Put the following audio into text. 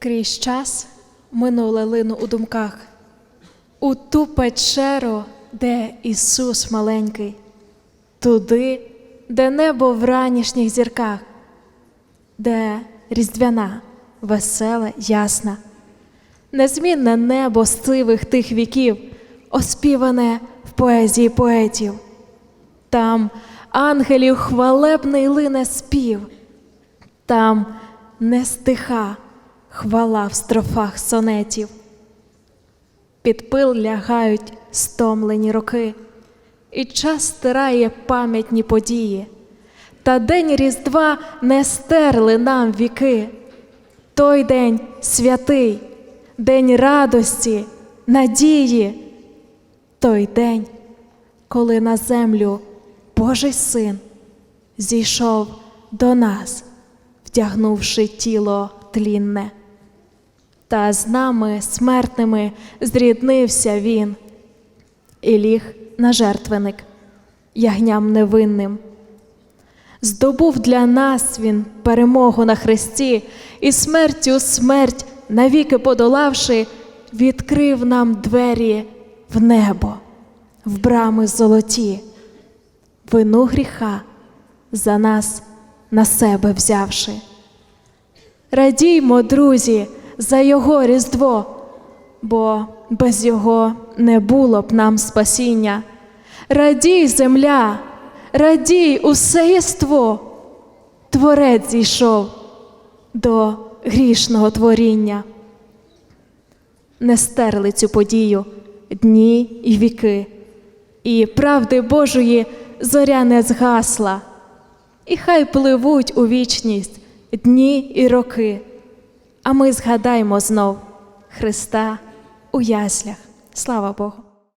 Крізь час минуле лину у думках, у ту печеру, де Ісус маленький, туди, де небо в ранішніх зірках, де різдвяна, весела, ясна, незмінне небо сивих тих віків, оспіване в поезії поетів. Там ангелів хвалебний лине спів, там не стиха хвала в строфах сонетів. Під пил лягають стомлені роки, і час стирає пам'ятні події. Та день Різдва не стерли нам віки. Той день святий, день радості, надії, той день, коли на землю Божий син зійшов до нас, вдягнувши тіло тлінне. Та з нами, смертними, зріднився він і ліг на жертвеник ягням невинним. Здобув для нас він перемогу на хресті, і смертю смерть, навіки подолавши, відкрив нам двері в небо, в брами золоті, вину гріха за нас на себе взявши. Радіймо, друзі, за Його Різдво, бо без Його не було б нам спасіння. Радій, земля, радій усе єство, Творець зійшов до грішного творіння. Не стерли цю подію дні і віки, і правди Божої зоря не згасла, і хай пливуть у вічність дні і роки. А ми згадаймо знов Христа у яслях. Слава Богу!